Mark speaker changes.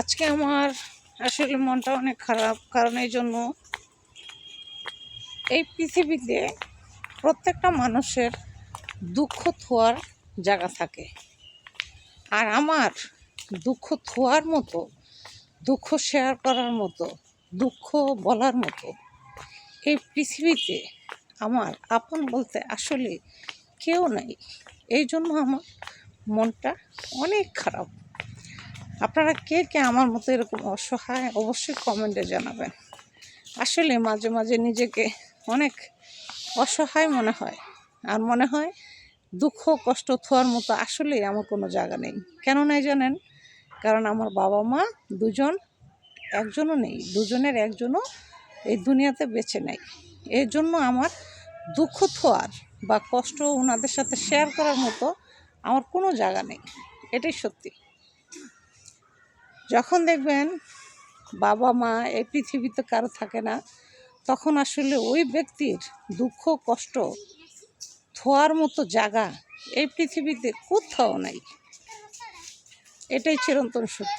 Speaker 1: আজকে আমার আসলে মনটা অনেক খারাপ, কারণ এই জন্য এই পৃথিবীতে প্রত্যেকটা মানুষের দুঃখ থোয়ার জায়গা থাকে। আর আমার দুঃখ থোয়ার মতো, দুঃখ শেয়ার করার মতো, দুঃখ বলার মতো এই পৃথিবীতে আমার আপন বলতে আসলে কেউ নাই। এই জন্য আমার মনটা অনেক খারাপ। আপনারা কে কে আমার মতো এরকম অসহায়, অবশ্যই কমেন্টে জানাবেন। আসলে মাঝে মাঝে নিজেকে অনেক অসহায় মনে হয়। আর মনে হয় দুঃখ, কষ্ট, থোয়ার মতো আসলেই আমার কোনো জায়গা নেই। কেন নাই জানেন, কারণ আমার বাবা মা দুজন, একজনও নেই, দুজনের একজনও এই দুনিয়াতে বেঁচে নেই। এর জন্য আমার দুঃখ, থোয়ার বা কষ্ট ওনাদের সাথে শেয়ার করার মতো আমার কোনো জায়গা নেই। এটাই সত্যি। যখন দেখবেন বাবা, মা এই পৃথিবীতে কারও থাকে না, তখন আসলে ওই ব্যক্তির দুঃখ, কষ্ট থোয়ার মতো জায়গা এই পৃথিবীতে কোথাও নাই। এটাই চিরন্তন সত্য।